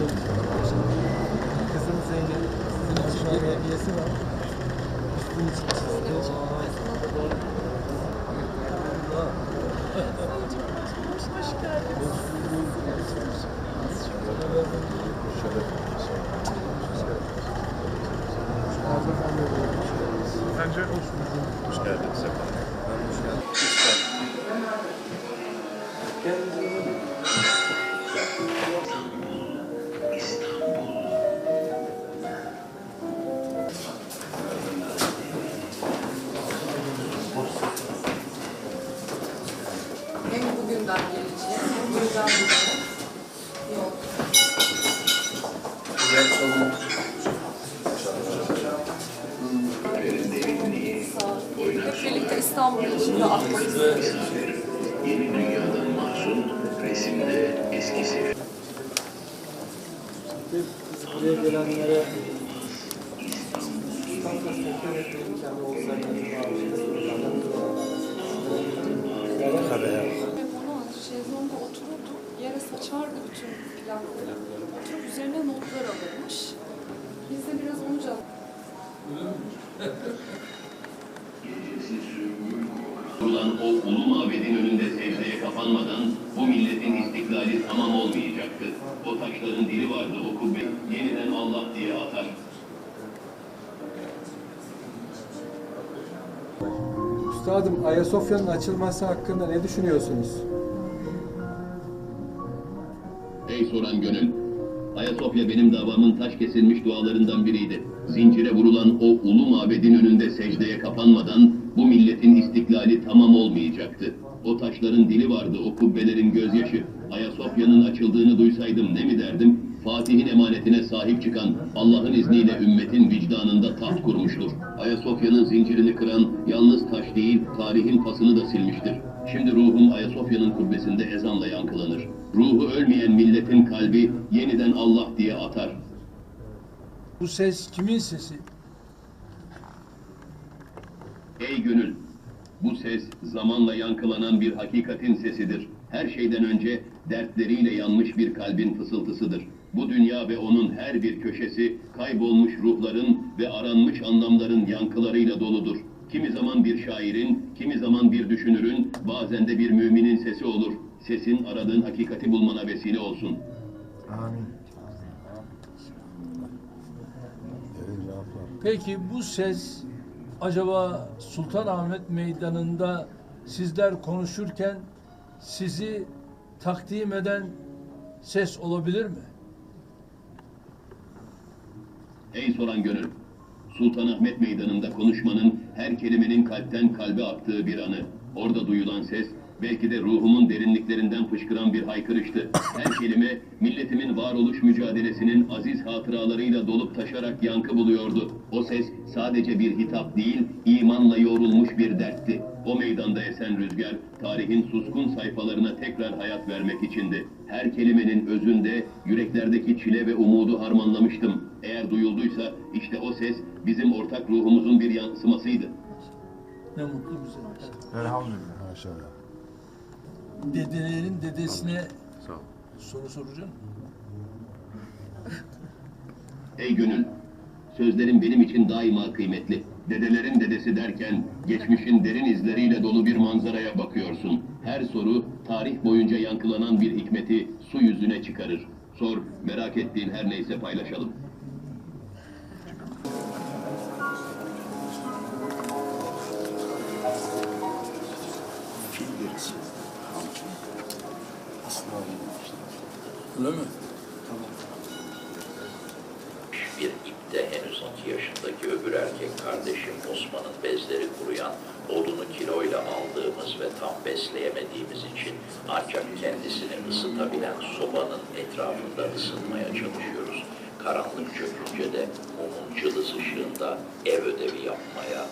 Kızım Zeynep sizin için bir hediyesi var. Üstün için çizdi. Bence hoş Hoş geldiniz. Efendim. Hem Atmak istiyoruz. Yeni dünyadan mahzun resimde eskisi. Buraya gelenlere bunu şezlonga otururdu, yere saçardı bütün plakları. Kurulan o ulu mabedin önünde secdeye kapanmadan bu milletin istiklali tamam olmayacaktı. O taşların dili vardı o kubbe yeniden Allah diye atar. Üstadım Ayasofya'nın açılması hakkında ne düşünüyorsunuz? Ey soran gönül! Ayasofya benim davamın taş kesilmiş dualarından biriydi. Zincire vurulan o ulu mabedin önünde secdeye kapanmadan bu milletin istiklali tamam olmayacaktı. O taşların dili vardı, o kubbelerin gözyaşı. Ayasofya'nın açıldığını duysaydım ne mi derdim? Fatih'in emanetine sahip çıkan Allah'ın izniyle ümmetin vicdanında taht kurmuştur. Ayasofya'nın zincirini kıran yalnız taş değil, tarihin pasını da silmiştir. Şimdi ruhum Ayasofya'nın kubbesinde ezanla yankılanır. Ruhu ölmeyen milletin kalbi yeniden Allah diye atar. Bu ses kimin sesi? Ey gönül! Bu ses zamanla yankılanan bir hakikatin sesidir. Her şeyden önce dertleriyle yanmış bir kalbin fısıltısıdır. Bu dünya ve onun her bir köşesi kaybolmuş ruhların ve aranmış anlamların yankılarıyla doludur. Kimi zaman bir şairin, kimi zaman bir düşünürün, bazen de bir müminin sesi olur. Sesin aradığın hakikati bulmana vesile olsun. Amin. Peki bu ses acaba Sultanahmet Meydanı'nda sizler konuşurken sizi takdim eden ses olabilir mi? Ey soran gönül! Sultanahmet Meydanı'nda konuşmanın her kelimenin kalpten kalbe aktığı bir anı. Orada duyulan ses belki de ruhumun derinliklerinden fışkıran bir haykırıştı. Her kelime milletimin varoluş mücadelesinin aziz hatıralarıyla dolup taşarak yankı buluyordu. O ses sadece bir hitap değil, imanla yoğrulmuş bir dertti. O meydanda esen rüzgar, tarihin suskun sayfalarına tekrar hayat vermek içindi. Her kelimenin özünde yüreklerdeki çile ve umudu harmanlamıştım. Eğer duyulduysa işte o ses bizim ortak ruhumuzun bir yansımasıydı. Ne mutlu bize. Elhamdülillah. Maşallah. Dedelerin dedesine Sağ ol. soru soracağım. Ey gönül, sözlerin benim için daima kıymetli. Dedelerin dedesi derken geçmişin derin izleriyle dolu bir manzaraya bakıyorsun. Her soru tarih boyunca yankılanan bir hikmeti su yüzüne çıkarır. Sor, merak ettiğin her neyse paylaşalım. Öyle mi? bir ipte henüz iki yaşındaki öbür erkek kardeşim Osman'ın bezleri kuruyan, odunu kiloyla aldığımız ve tam besleyemediğimiz için ancak kendisini ısıtabilen sobanın etrafında ısınmaya çalışıyoruz. Karanlık çökünce de mumun cılız ışığında ev ödevi yapmaya,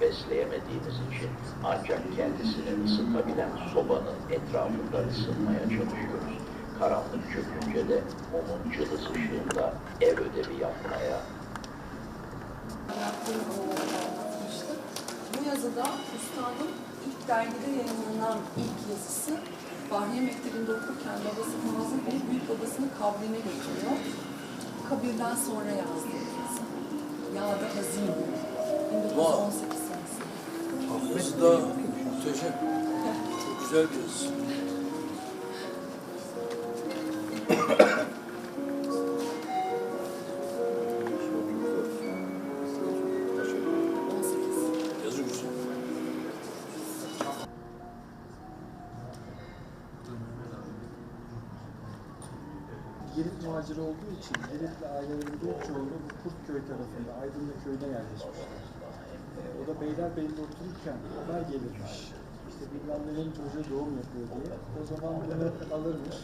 besleyemediğimiz için ancak kendisini ısıtabilen sobanın etrafında ısınmaya çalışıyoruz. Karanlık çökünce de mumun cılız ışığında ev ödevi yapmaya. Bu yazıda Üstad'ın ilk dergide yayınlanan ilk yazısı Bahriye Mektebi'nde okurken babası Fazıl Bey, büyük babası babasını kabrine götürüyor. Kabirden sonra yazdığı yazı. Yağda hazin. 1918 senesinde. Hafızı da muhteşem. Çok güzel bir. Yazı Girit muhaciri olduğu için Giritli ailelerinin büyük çoğunluğu bu Kurtköy tarafında, Aydınlı köyüne yerleşmişler. E, O da Beylerbeyi'nde otururken haber gelirmiş. İşte bilmem nerenin çocuğu doğum yapıyor diye. O zaman bunu alırmış.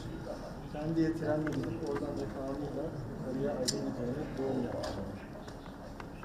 Pendik'e trenle gidip oradan da kanunla yukarıya Aydınlı köyüne doğum yapmış.